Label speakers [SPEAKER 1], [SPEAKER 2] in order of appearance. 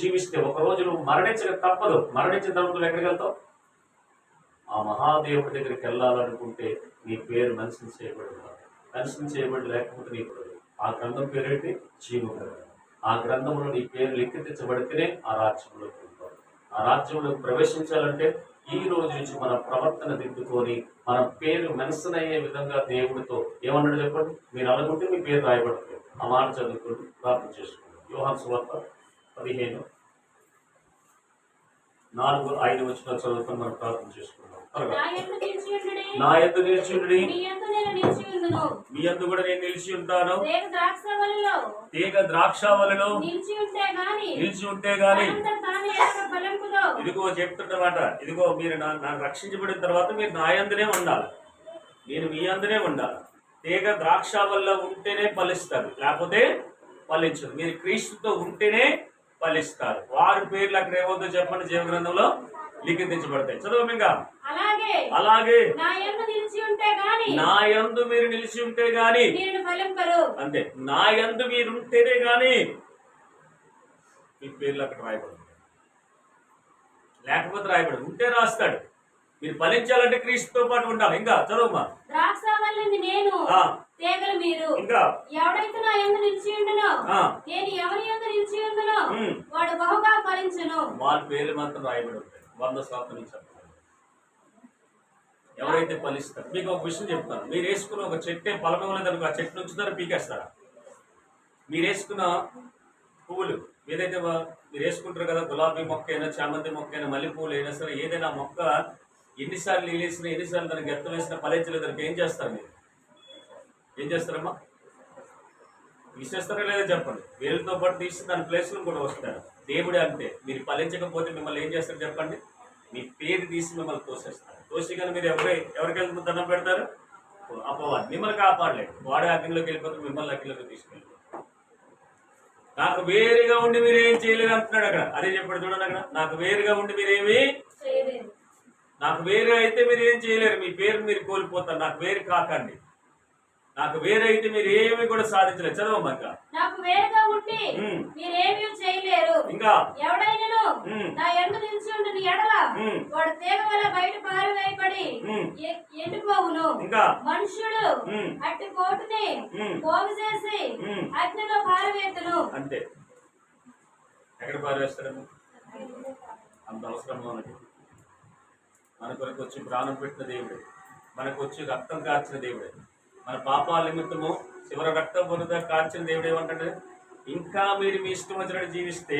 [SPEAKER 1] జీవిస్తే ఒక రోజు నువ్వు మరణించక తప్పదు. మరణించిన తర్వాత నువ్వు ఎక్కడికి వెళ్తావు? ఆ మహాదేవుడి దగ్గరికి వెళ్ళాలనుకుంటే నీ పేరు మెన్షన్ చేయబడి మెన్షన్ చేయబడి లేకపోతే నీ ఆ గ్రంథం పేరేంటి? జీవగ్రంథం. ఆ గ్రంథంలో నీ పేరు లిఖితించబడితేనే ఆ రాజ్యంలోకి ఆ రాజ్యంలోకి ప్రవేశించాలంటే ఈ రోజు నుంచి మన ప్రవర్తన దిద్దుకొని మన పేరు మెన్షన్ అయ్యే విధంగా దేవుడితో ఏమన్నాడు చెప్పండి? మీరు అనుకుంటే మీ పేరు రాయబడుతుంది. ఆ మాట చదువుకోండి ప్రార్థన చేసుకోండి యోహాన్ సువార్త పదిహేను. నాలుగు ఐదు వచ్చిన చదువుకొని మనం ప్రార్థన చేసుకుందాం.
[SPEAKER 2] నా నిలిచి ఉండుడి.
[SPEAKER 1] మీ అందు కూడా నేను నిలిచి ఉంటాను. తీగ
[SPEAKER 2] ఉంటే గాని
[SPEAKER 1] నిలిచి ఉంటే గాని. ఇదిగో చెప్తున్నమాట ఇదిగో మీరు నా నాకు రక్షించబడిన తర్వాత మీరు నా యందునే ఉండాలి. నేను మీ అందునే ఉండాలి. తీగ ద్రాక్ష వల్ల ఉంటేనే ఫలిస్తారు లేకపోతే ఫలించదు. మీరు క్రీస్తుతో ఉంటేనే ఫలిస్తారు. వారి పేర్లు అక్కడ ఏమవుతుందో చెప్పండి. జీవ గ్రంథంలో లిఖించబడతాయి చదువు ఇంకా.
[SPEAKER 2] అలాగే. నా యందు
[SPEAKER 1] మీరు నిలిచి ఉంటే గాని అంతే. నా యందు మీరు ఉంటేనే గాని మీ పేర్లు అక్కడ రాయబడి లేకపోతే రాయబడి ఉంటే రాస్తాడు. మీరు ఫలించాలంటే క్రీస్తుతో పాటు ఉండాలి. ఇంకా చదువుమా?
[SPEAKER 2] ద్రాక్షవల్లిని నేను
[SPEAKER 1] ఆ,
[SPEAKER 2] తీగలు మీరు.
[SPEAKER 1] ఇంకా?
[SPEAKER 2] ఎవడైతే నా యందు నిలిచి ఉండునో నేను ఎవరి యందు నిలిచి ఉండునో. వాడు బహుగా ఫలించును.
[SPEAKER 1] వాళ్ళ పేర్లు మాత్రం రాయబడి ఉంటాయి. వంద శాతం ఎవరైతే ఫలిస్తారు మీకు ఒక విషయం చెప్తాను. మీరు వేసుకున్న ఒక చెట్టే ఫలం ఇవ్వలేదనుకో ఆ చెట్టు నుంచి పీకేస్తారా? మీరు వేసుకున్న పువ్వులు ఏదైతే మీరు వేసుకుంటారు కదా గులాబీ మొక్క అయినా చామంతి మొక్క అయినా మల్లె పువ్వులు అయినా సరే ఏదైనా మొక్క ఎన్నిసార్లు నీళ్ళు వేసినా ఎన్నిసార్లు దానికి ఎత్తం వేసినా ఫలించలేదు దానికి ఏం చేస్తారు మీరు? ఏం చేస్తారమ్మా? తీసేస్తారా లేదా చెప్పండి. వేలుతో పాటు తీసి దాని ప్లేస్లో కూడా వస్తారు. దేవుడే అంతే మీరు ఫలించకపోతే మిమ్మల్ని ఏం చేస్తారు చెప్పండి? మీ పేరు తీసి మిమ్మల్ని తోసేస్తారు. తోసి కానీ మీరు ఎవరి ఎవరికి దండం పెడతారు? అపవాది. మిమ్మల్ని కాపాడలేదు. వాడే అగ్నిలోకి వెళ్ళిపోతే మిమ్మల్ని అగ్నిలోకి తీసుకెళ్ళిపోతారు నాకు వేరుగా ఉండి మీరు ఏం చేయలేరు అంటున్నాడు అక్కడ. అదే చెప్పాడు చూడండి అక్కడ. నాకు వేరుగా ఉండి మీరేమి నాకు వేరే అయితే మీరు ఏం చేయలేరు మీ పేరు మీరు కోల్పోతారు నాకు వేరు కాకండి నాకు వేరే అయితే మీరు ఏమి కూడా సాధించలేరు చదవమ్మా ఇంకా
[SPEAKER 2] నాకు వేరుగా ఉండి
[SPEAKER 1] ఉమ్.
[SPEAKER 2] మీరేమీ చేయలేరు
[SPEAKER 1] ఇంకా
[SPEAKER 2] ఎవడైనను. నా ఎందు నిలిచి ఉండిన ఎడల. వాడు తీగ వల్ల బయట పారివేయబడి ఎండిపోవును
[SPEAKER 1] ఇంకా
[SPEAKER 2] మనుష్యుడు
[SPEAKER 1] ఉమ్.
[SPEAKER 2] అట్టి కోటుని. పోగు చేసి. అగ్నిలో పారవేతును
[SPEAKER 1] అంతే ఎక్కడ పారేస్తారమ్మా అంత అవసరం మనకి మన కొరకు వచ్చి ప్రాణం పెట్టిన దేవుడే. మనకు వచ్చి రక్తం కార్చిన దేవుడే. మన పాపాల నిమిత్తము చివరి రక్తం పొందుతా కార్చిన దేవుడు ఏమంటాడు ఇంకా మీరు మీ ఇష్టం వచ్చినట్టు జీవిస్తే